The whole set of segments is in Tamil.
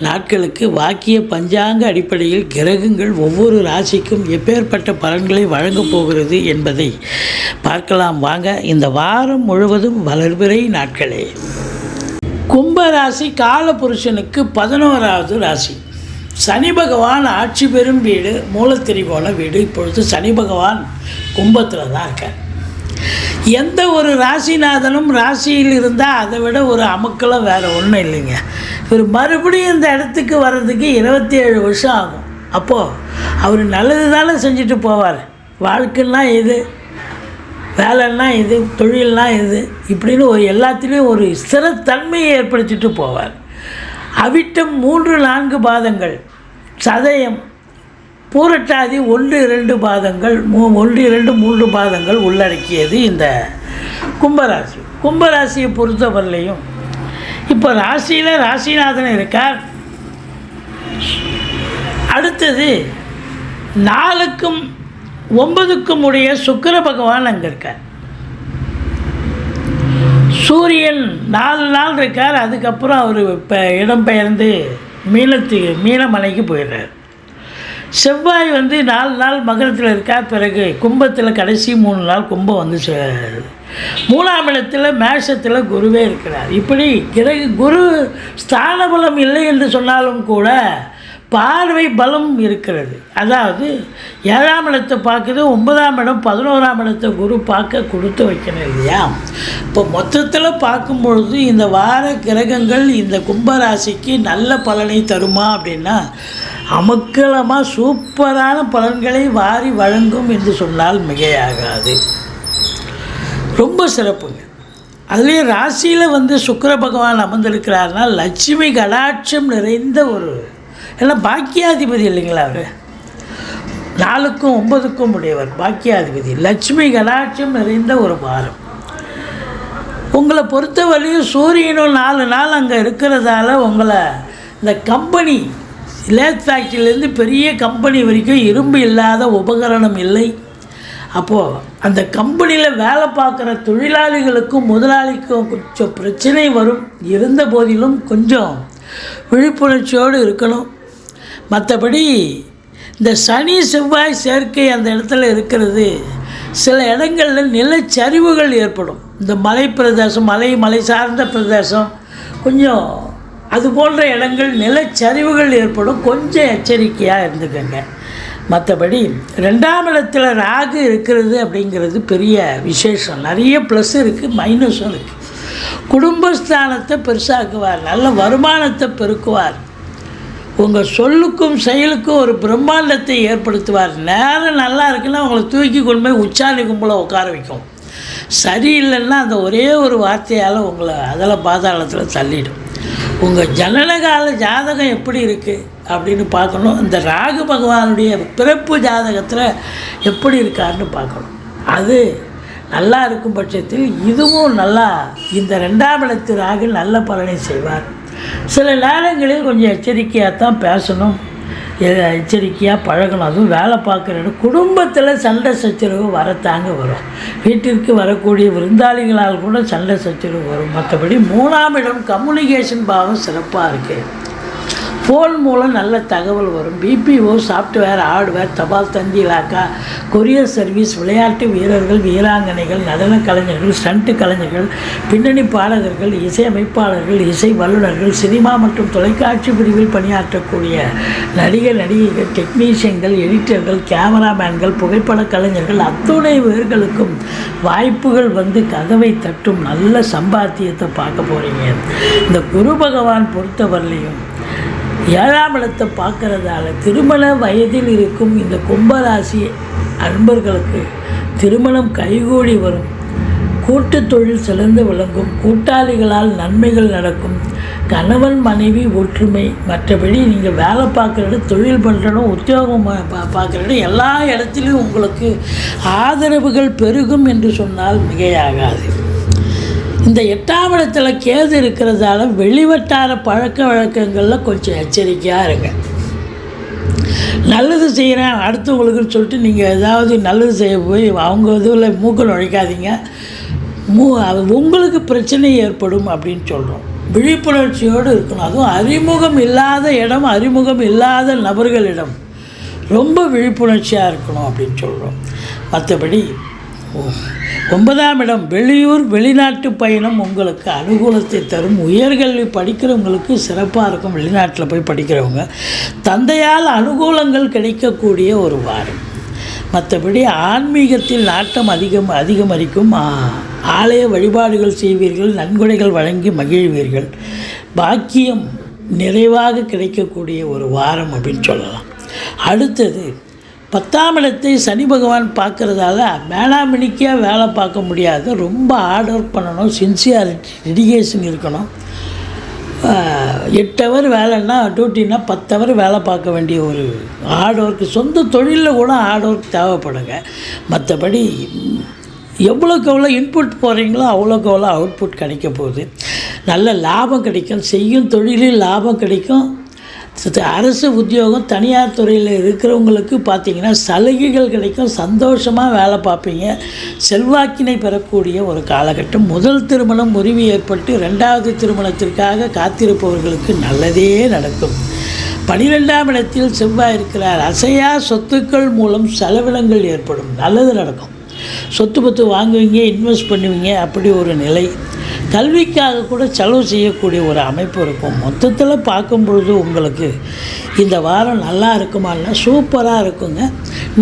நாட்களுக்கு வாக்கிய பஞ்சாங்க அடிப்படையில் கிரகங்கள் ஒவ்வொரு ராசிக்கும் எப்பேற்பட்ட பலன்களை வழங்கப் போகிறது என்பதை பார்க்கலாம். வாங்க இந்த வாரம் முழுவதும் வளர்பிறை நாட்களே. கும்ப ராசி காலபுருஷனுக்கு பதினோராவது ராசி. சனி பகவான் ஆட்சி பெறும் வீடு மூலத்திரிகோண வீடு. இப்பொழுது சனி பகவான் கும்பத்தில் தான் இருக்கார். எந்த ஒரு ராசிநாதனும் ராசியில் இருந்தால் அதை விட ஒரு அமுக்கலம் வேறு ஒன்றும் இல்லைங்க. இவர் மறுபடியும் இந்த இடத்துக்கு வர்றதுக்கு இருபத்தி ஏழு வருஷம் ஆகும். அப்போது அவர் நல்லது தானே செஞ்சுட்டு போவார். வாழ்க்கைன்னா இது வேலைன்னா இது தொழில்னா இது இப்படின்னு ஒரு எல்லாத்துலேயும் ஒரு ஸ்திரத்தன்மையை ஏற்படுத்திட்டு போவார். அவிட்டம் மூன்று நான்கு பாதங்கள். சதயம் பூரட்டாதி ஒன்று இரண்டு பாதங்கள் மூ ஒன்று இரண்டு மூன்று பாதங்கள் உள்ளடக்கியது இந்த கும்பராசி. கும்பராசியை பொறுத்தவரையிலையும் இப்போ ராசியில் ராசிநாதன் இருக்கார். அடுத்தது நாலுக்கும் ஒன்பதுக்கும் உடைய சுக்கிர பகவான் அங்கே இருக்கார். சூரியன் நாலு நாள் இருக்கார் அதுக்கப்புறம் அவர் இப்போ இடம்பெயர்ந்து மீனத்துக்கு மீனமலைக்கு போயிடுறார். செவ்வாய் வந்து நாலு நாள் மகரத்தில் இருக்கார் பிறகு கும்பத்தில் கடைசி மூணு நாள் கும்பம் வந்து சே- மூணாம் இடத்தில் மேஷத்தில் குருவே இருக்கிறார். இப்படி கிரக குரு ஸ்தான பலம் இல்லை என்று சொன்னாலும் கூட பார்வை பலம் இருக்கிறது. அதாவது ஏழாம் இடத்தை பார்க்குது ஒன்பதாம் இடம் பதினோராம் இடத்தை குரு பார்க்க கொடுத்து வைக்கணும் இல்லையா? இப்போ மொத்தத்தில் பார்க்கும்பொழுது இந்த வார கிரகங்கள் இந்த கும்பராசிக்கு நல்ல பலனை தருமா அப்படின்னா அமக்கலமாக சூப்பரான பலன்களை வாரி வழங்கும் என்று சொன்னால் மிகையாகாது. ரொம்ப சிறப்புங்க. அதுலேயும் ராசியில் வந்து சுக்கர பகவான் அமர்ந்திருக்கிறார்னா லட்சுமி கடாட்சம் நிறைந்த ஒரு ஏன்னா பாக்கியாதிபதி இல்லைங்களா அவர்? நாலுக்கும் ஒன்பதுக்கும் உடையவர் பாக்கியாதிபதி. லட்சுமி கடாட்சம் நிறைந்த ஒரு வாரம். உங்களை பொறுத்தவரையும் சூரியனும் நாலு நாள் அங்கே இருக்கிறதால உங்களை இந்த கம்பெனி லேத் ஃபேக்ட்ரியிலேருந்து பெரிய கம்பெனி வரைக்கும் இரும்பு இல்லாத உபகரணம் இல்லை. அப்போது அந்த கம்பெனியில் வேலை பார்க்குற தொழிலாளிகளுக்கும் முதலாளிக்கும் கொஞ்சம் பிரச்சனை வரும். இருந்த போதிலும் கொஞ்சம் விழிப்புணர்ச்சியோடு இருக்கணும். மற்றபடி இந்த சனி செவ்வாய் சேர்க்கை அந்த இடத்துல இருக்கிறது. சில இடங்களில் நிலச்சரிவுகள் ஏற்படும். இந்த மலை பிரதேசம் மலை மலை சார்ந்த பிரதேசம் கொஞ்சம் அது போன்ற இடங்கள் நிலச்சரிவுகள் ஏற்படும் கொஞ்சம் எச்சரிக்கையாக இருந்துக்கங்க. மற்றபடி ரெண்டாம் இடத்துல ராகு இருக்கிறது அப்படிங்கிறது பெரிய விசேஷம். நிறைய ப்ளஸ் இருக்குது மைனஸும் இருக்குது குடும்பஸ்தானத்தை பெருசாக்குவார் நல்ல வருமானத்தை பெருக்குவார். உங்கள் சொல்லுக்கும் செயலுக்கும் ஒரு பிரம்மாண்டத்தை ஏற்படுத்துவார். நேரம் நல்லா இருக்குன்னா உங்களை தூக்கி கொண்டு போய் உச்சாணி கும்பல உட்கார வைக்கும். சரியில்லைன்னா அந்த ஒரே ஒரு வார்த்தையால் உங்களை அதில் பாதாளத்தில் தள்ளிடும். உங்கள் ஜனனகால ஜாதகம் எப்படி இருக்குது அப்படின்னு பார்க்கணும். இந்த ராகு பகவானுடைய பிறப்பு ஜாதகத்தில் எப்படி இருக்காருன்னு பார்க்கணும். அது நல்லா இருக்கும் பட்சத்தில் இதுவும் நல்லா இந்த ரெண்டாம் இடத்து ராகு நல்ல பலனை செய்வார். சில நேரங்களில் கொஞ்சம் எச்சரிக்கையாக தான் பேசணும். எச்சரிக்கையாக பழகணும். அதுவும் வேலை பார்க்குற இடம் குடும்பத்தில் சண்டை சச்சரவு வரத்தாங்க வரும். வீட்டிற்கு வரக்கூடிய விருந்தாளிகளால் கூட சண்டை சச்சரவு வரும். மற்றபடி மூணாம் இடம் கம்யூனிகேஷன் பாவம் சிறப்பாக இருக்குது ஃபோன் மூலம் நல்ல தகவல் வரும். பிபிஓ சாஃப்ட்வேர் ஹார்ட்வேர் தபால் தந்தி இலாக்கா கொரியர் சர்வீஸ் விளையாட்டு வீரர்கள் வீராங்கனைகள் நடன கலைஞர்கள் ஸ்டண்ட் கலைஞர்கள் பின்னணி பாடகர்கள் இசையமைப்பாளர்கள் இசை வல்லுநர்கள் சினிமா மற்றும் தொலைக்காட்சி பிரிவில் பணியாற்றக்கூடிய நடிகர் நடிகைகள் டெக்னீஷியன்கள் எடிட்டர்கள் கேமராமேன்கள் புகைப்பட கலைஞர்கள் அத்துணை பேர்களுக்கும் வாய்ப்புகள் வந்து கதவை தட்டும் நல்ல சம்பாத்தியத்தை பார்க்க போகிறீங்க இந்த குரு பகவான் பொறுத்தவரையிலையும் ஏழாம் இடத்தை பார்க்கறதால திருமண வயதில் இருக்கும் இந்த கும்பராசி அன்பர்களுக்கு திருமணம் கைகூடி வரும். கூட்டு தொழில் சிறந்து விளங்கும். கூட்டாளிகளால் நன்மைகள் நடக்கும். கணவன் மனைவி ஒற்றுமை. மற்றபடி நீங்கள் வேலை பார்க்குற இடம் தொழில் பண்ணுற இடம் உத்தியோகம் பா- பா- பார்க்குற இடம் எல்லா இடத்துலையும் உங்களுக்கு ஆதரவுகள் பெருகும் என்று சொன்னால் மிகையாகாது. இந்த எட்டாம் இடத்துல கேது இருக்கிறதால வெளிவட்டார பழக்க வழக்கங்களில் கொஞ்சம் எச்சரிக்கையாக இருங்க. நல்லது செய்கிறேன் அடுத்தவங்களுக்குன்னு சொல்லிட்டு நீங்கள் ஏதாவது நல்லது செய்ய போய் அவங்க இதில் மூக்க நுழைக்காதீங்க. மூ அது உங்களுக்கு பிரச்சனை ஏற்படும் அப்படின்னு சொல்கிறோம் விழிப்புணர்ச்சியோடு இருக்கணும். அதுவும் அறிமுகம் இல்லாத இடம் அறிமுகம் இல்லாத நபர்களிடம் ரொம்ப விழிப்புணர்ச்சியாக இருக்கணும் அப்படின்னு சொல்கிறோம் மற்றபடி ஒன்பதாம் இடம் வெளியூர் வெளிநாட்டு பயணம் உங்களுக்கு அனுகூலத்தை தரும். உயர்கல்வி படிக்கிறவங்களுக்கு சிறப்பாக இருக்கும். வெளிநாட்டில் போய் படிக்கிறவங்க. தந்தையால் அனுகூலங்கள் கிடைக்கக்கூடிய ஒரு வாரம். மற்றபடி ஆன்மீகத்தில் நாட்டம் அதிகம் அதிகமரிக்கும். ஆலய வழிபாடுகள் செய்வீர்கள். நன்கொடைகள் வழங்கி மகிழ்வீர்கள். பாக்கியம் நிறைவாக கிடைக்கக்கூடிய ஒரு வாரம் அப்படின்னு சொல்லலாம். அடுத்தது பத்தாம் இடத்தை சனி பகவான் பார்க்குறதால மேலாமணிக்காக வேலை பார்க்க முடியாது. ரொம்ப ஹார்ட் ஒர்க் பண்ணணும். சின்சியாரிட்டி டெடிகேஷன் இருக்கணும். எட்டு ஹவர் வேலைன்னா டியூட்டின்னா பத்து ஹவர் வேலை பார்க்க வேண்டிய ஒரு ஹார்ட் ஒர்க் சொந்த தொழிலில் கூட ஹார்ட் ஒர்க் தேவைப்படுங்க. மற்றபடி எவ்வளோக்கு எவ்வளோ இன்புட் போகிறீங்களோ அவ்வளோக்கு எவ்வளோ அவுட்புட் கிடைக்க போகுது. நல்ல லாபம் கிடைக்கும். செய்யும் தொழிலில் லாபம் கிடைக்கும். அரசு உத்தியோகம் தனியார் துறையில் இருக்கிறவங்களுக்கு பார்த்தீங்கன்னா சலுகைகள் கிடைக்கும் சந்தோஷமாக வேலை பார்ப்பீங்க. செல்வாக்கினை பெறக்கூடிய ஒரு காலகட்டம். முதல் திருமணம் முறிவு ஏற்பட்டு ரெண்டாவது திருமணத்திற்காக காத்திருப்பவர்களுக்கு நல்லதே நடக்கும். பனிரெண்டாம் இடத்தில் செவ்வாய் இருக்கிறார். அசையா சொத்துக்கள் மூலம் செலவினங்கள் ஏற்படும். நல்லது நடக்கும். சொத்து பத்து வாங்குவீங்க இன்வெஸ்ட் பண்ணுவீங்க அப்படி ஒரு நிலை. கல்விக்காக கூட செலவு செய்யக்கூடிய ஒரு அமைப்பு இருக்கும். மொத்தத்தில் பார்க்கும் பொழுது உங்களுக்கு இந்த வாரம் நல்லா இருக்குமான்னா சூப்பராக இருக்குங்க.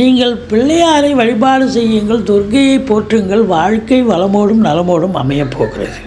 நீங்கள் பிள்ளையாரை வழிபாடு செய்யுங்கள் துர்க்கையை போற்றுங்கள் வாழ்க்கை வளமோடும் நலமோடும் அமையப் போகிறது.